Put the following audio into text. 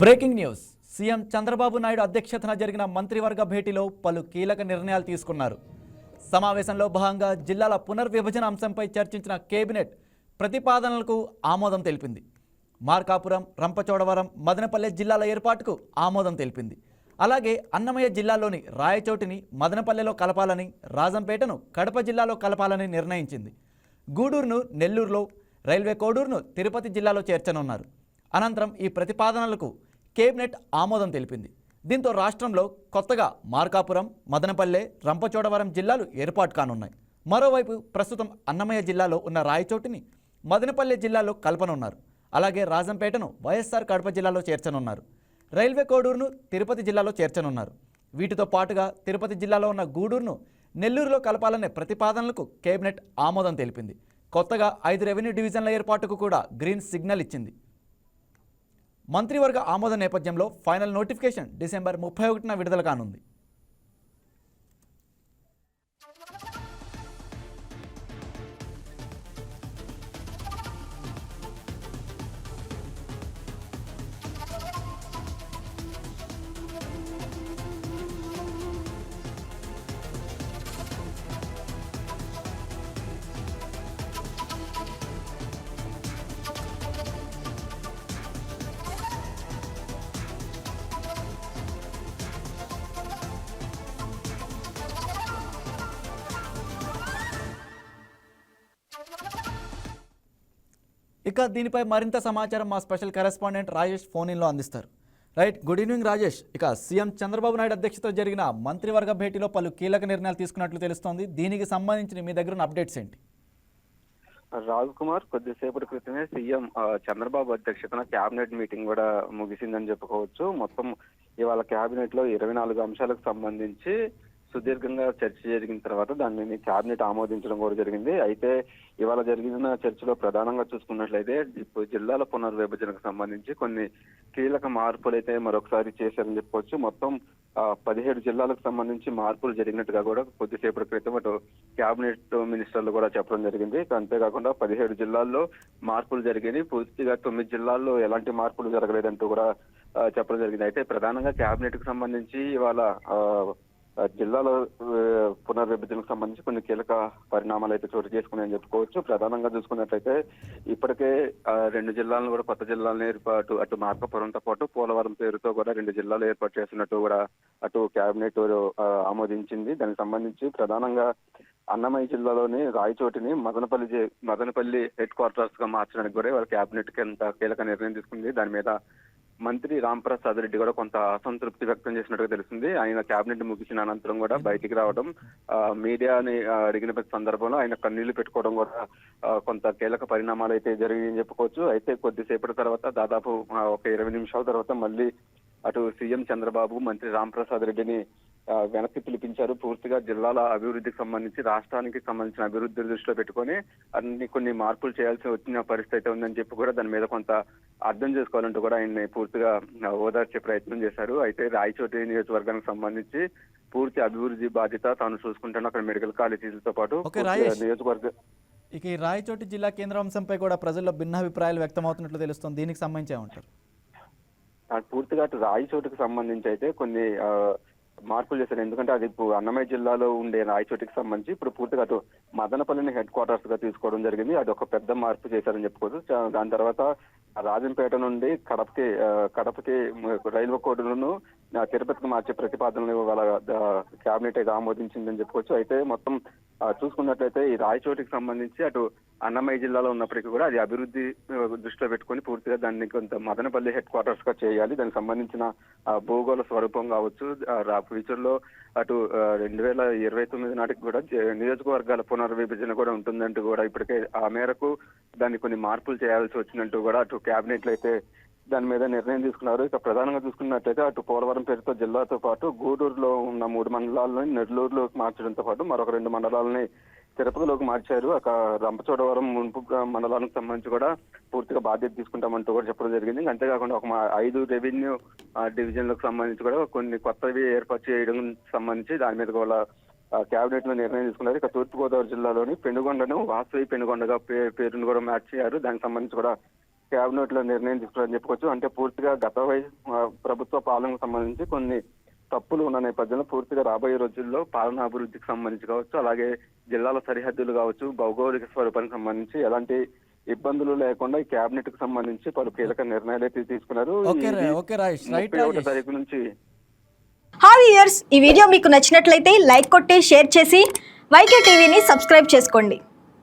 Breaking news. CM Chandrababu Naidu అధ్యక్షతన జరిగిన మంత్రివర్గ భేటీలో పలు కీలక నిర్ణయాలు తీసుకున్నారు. సమావేశంలో భాగంగా జిల్లాల పునర్విభజన అంశంపై చర్చించిన కేబినెట్ ప్రతిపాదనలకు ఆమోదం తెలిపింది. మార్కాపురం రంపచోడవరం మదనపల్లె జిల్లాల ఏర్పాటుకు ఆమోదం తెలిపింది. అలాగే అన్నమయ్య జిల్లాలోని రాయచోటిని మదనపల్లెలో కలపాలని రాజంపేటను కడప జిల్లాలో కలపాలని నిర్ణయించింది. గూడూరును నెల్లూరులో రైల్వే కోడూరును తిరుపతి జిల్లాలో చేర్చనున్నారు. అనంతరం ఈ ప్రతిపాదనలకు కేబినెట్ ఆమోదం తెలిపింది. దీంతో రాష్ట్రంలో కొత్తగా మార్కాపురం మదనపల్లె రంపచోడవరం జిల్లాలు ఏర్పాటు కానున్నాయి. మరోవైపు ప్రస్తుతం అన్నమయ్య జిల్లాలో ఉన్న రాయచోటిని మదనపల్లె జిల్లాలో కల్పనున్నారు. అలాగే రాజంపేటను వైఎస్ఆర్ కడప జిల్లాలో చేర్చనున్నారు. రైల్వే కోడూరును తిరుపతి జిల్లాలో చేర్చనున్నారు. వీటితో పాటుగా తిరుపతి జిల్లాలో ఉన్న గూడూరును నెల్లూరులో కలపాలనే ప్రతిపాదనలకు కేబినెట్ ఆమోదం తెలిపింది. కొత్తగా ఐదు రెవెన్యూ డివిజన్ల ఏర్పాటుకు కూడా గ్రీన్ సిగ్నల్ ఇచ్చింది. మంత్రివర్గ ఆమోద నేపథ్యంలో ఫైనల్ నోటిఫికేషన్ డిసెంబర్ ముప్పై ఒకటిన విడుదల కానుంది. ఇక దీనిపై మరింత సమాచారం మా స్పెషల్ కరెస్పాండెంట్ రాజేష్ ఫోన్ ఇన్లో అందిస్తారు. Right good evening Rajesh. ఇక సీఎం చంద్రబాబు నాయుడు అధ్యక్షతతో జరిగిన మంత్రివర్గ భేటీలో పలు కీలక నిర్ణయాలు తీసుకున్నట్లు తెలుస్తోంది. దీనికి సంబంధించిన మీ దగ్గర అప్డేట్స్ ఏంటి? రాజ్ కుమార్ కొద్దిసేపటి క్రితమే సీఎం ఆ, చంద్రబాబు అధ్యక్షతన కేబినెట్ మీటింగ్ కూడా ముగిసిందని చెప్పుకోవచ్చు. మొత్తం ఇవాళ కేబినెట్లో ఇరవై నాలుగు అంశాలకు సంబంధించి సుదీర్ఘంగా చర్చ జరిగిన తర్వాత దాన్ని క్యాబినెట్ ఆమోదించడం కూడా జరిగింది. అయితే ఇవాళ జరిగిన చర్చలో ప్రధానంగా చూసుకున్నట్లయితే ఇప్పుడు జిల్లాల పునర్విభజనకు సంబంధించి కొన్ని కీలక మార్పులు అయితే మరొకసారి చేశారని చెప్పుకోవచ్చు మొత్తం పదిహేడు జిల్లాలకు సంబంధించి మార్పులు జరిగినట్టుగా కూడా కొద్దిసేపటి క్రితం అటు క్యాబినెట్ మినిస్టర్లు కూడా చెప్పడం జరిగింది. అంతేకాకుండా పదిహేడు జిల్లాల్లో మార్పులు జరిగినాయి పూర్తిగా తొమ్మిది జిల్లాల్లో ఎలాంటి మార్పులు జరగలేదంటూ కూడా చెప్పడం జరిగింది. అయితే ప్రధానంగా క్యాబినెట్కు సంబంధించి ఇవాళ జిల్లాల పునర్విభజనకు సంబంధించి కొన్ని కీలక పరిణామాలు అయితే చోటు చేసుకున్నాయని చెప్పుకోవచ్చు. ప్రధానంగా చూసుకున్నట్లయితే ఇప్పటికే రెండు జిల్లాలను కూడా కొత్త జిల్లాలను ఏర్పాటు అటు మార్కపురంతో పాటు పోలవరం పేరుతో కూడా రెండు జిల్లాలు ఏర్పాటు చేసినట్టు కూడా అటు కేబినెట్ ఆమోదించింది. దానికి సంబంధించి ప్రధానంగా అన్నమయ్య జిల్లాలోని రాయచోటిని మదనపల్లి మదనపల్లి హెడ్ క్వార్టర్స్గా మార్చడానికి కూడా వాళ్ళ కేబినెట్ కింద కీలక నిర్ణయం తీసుకుంది. దాని మీద మంత్రి రాంప్రసాద్ రెడ్డి కూడా కొంత అసంతృప్తి వ్యక్తం చేసినట్టుగా తెలిసింది ఆయన కేబినెట్ ముగిసిన అనంతరం కూడా బయటికి రావడం మీడియాని అడిగిన సందర్భంలో ఆయన కన్నీళ్ళు పెట్టుకోవడం కూడా కొంత కీలక పరిణామాలు అయితే జరిగాయని చెప్పుకోవచ్చు. అయితే కొద్దిసేపటి తర్వాత దాదాపు ఒక ఇరవై నిమిషాల తర్వాత మళ్ళీ అటు సీఎం చంద్రబాబు మంత్రి రాంప్రసాద్ రెడ్డిని వెనక్కి పిలిపించారు. పూర్తిగా జిల్లాల అభివృద్ధికి సంబంధించి రాష్ట్రానికి సంబంధించిన అభివృద్ధి దృష్టిలో పెట్టుకొని అన్ని కొన్ని మార్పులు చేయాల్సి వచ్చిన పరిస్థితి అయితే ఉందని చెప్పి కూడా దాని మీద కొంత అర్థం చేసుకోవాలంటూ కూడా ఆయన్ని పూర్తిగా ఓదార్చే ప్రయత్నం చేశారు. అయితే రాయచోటి నియోజకవర్గానికి సంబంధించి పూర్తి అభివృద్ధి బాధ్యత తాను చూసుకుంటాను. అక్కడ మెడికల్ కాలేజీలతో పాటు. నియోజకవర్గ ఇక ఈ రాయచోటి జిల్లా కేంద్ర అంశంపై కూడా ప్రజల్లో భిన్నాభిప్రాయాలు వ్యక్తమవుతున్నట్లు తెలుస్తోంది. దీనికి సంబంధించి ఏమంటారు? పూర్తిగా అటు రాయచోటికి సంబంధించి అయితే కొన్ని మార్పులు చేశారు. ఎందుకంటే అది ఇప్పుడు అన్నమయ్య జిల్లాలో ఉండే రాయచోటికి సంబంధించి ఇప్పుడు పూర్తిగా అటు మదనపల్లిని హెడ్ క్వార్టర్స్గా తీసుకోవడం జరిగింది. అది ఒక పెద్ద మార్పు చేశారని చెప్పుకోవచ్చు. దాని తర్వాత రాజంపేట నుండి కడపకి కడపకి రైల్వే కోర్టును తిరుపతికి మార్చే ప్రతిపాదనలు వాళ్ళ క్యాబినెట్ అయితే ఆమోదించిందని చెప్పుకోవచ్చు. అయితే మొత్తం చూసుకున్నట్లయితే ఈ రాయచోటికి సంబంధించి అటు అన్నమయ్య జిల్లాలో ఉన్నప్పటికీ కూడా అది అభివృద్ధి దృష్టిలో పెట్టుకొని పూర్తిగా దాన్ని కొంత మదనపల్లి హెడ్ క్వార్టర్స్గా చేయాలి. దానికి సంబంధించిన భూగోళ స్వరూపం కావచ్చు ఫ్యూచర్లో అటు రెండు వేల ఇరవై తొమ్మిది నాటికి కూడా నియోజకవర్గాల పునర్విభజన కూడా ఉంటుందంటూ కూడా ఇప్పటికే ఆ మేరకు దాన్ని కొన్ని మార్పులు చేయాల్సి వచ్చినట్టు కూడా అటు క్యాబినెట్లు అయితే దాని మీద నిర్ణయం తీసుకున్నారు. ఇక ప్రధానంగా చూసుకున్నట్లయితే అటు పోలవరం పేరుతో జిల్లాతో పాటు గూడూరులో ఉన్న మూడు మండలాలని నెల్లూరులోకి మార్చడంతో పాటు మరొక రెండు మండలాలని తిరుపతిలోకి మార్చారు. అక్కడ రంపచోడవరం మున్పు మండలానికి సంబంధించి కూడా పూర్తిగా బాధ్యత తీసుకుంటామంటూ కూడా చెప్పడం జరిగింది. అంతేకాకుండా ఒక మా- ఐదు రెవెన్యూ డివిజన్లకు సంబంధించి కూడా కొన్ని కొత్తవి ఏర్పాటు చేయడం సంబంధించి దాని మీద కూడా కేబినెట్లో నిర్ణయం తీసుకున్నారు. ఇక తూర్పుగోదావరి జిల్లాలోని పెనుగొండను వాసవి పెనుగొండగా పే- పేరును కూడా మార్చారు దానికి సంబంధించి కూడా కేబినెట్లో నిర్ణయం తీసుకున్నారని చెప్పుకోవచ్చు. అంటే పూర్తిగా గత ప్రభుత్వ పాలనకు సంబంధించి కొన్ని తప్పులు ఉన్న నేపథ్యంలో పూర్తిగా రాబోయే రోజుల్లో పాలనా అభివృద్ధికి సంబంధించి కావచ్చు అలాగే జిల్లాల సరిహద్దులు కావచ్చు భౌగోళిక స్వరూపానికి సంబంధించి ఎలాంటి ఇబ్బందులు లేకుండా ఈ కేబినెట్కు సంబంధించి పలు కీలక నిర్ణయాలు అయితే తీసుకున్నారు. ముప్పై ఒకటో తారీఖు నుంచి హాయ్ ఈ వీడియో మీకు నచ్చినట్లయితే లైక్ కొట్టి షేర్ చేసి వైకే టీవీని సబ్స్క్రైబ్ చేసుకోండి.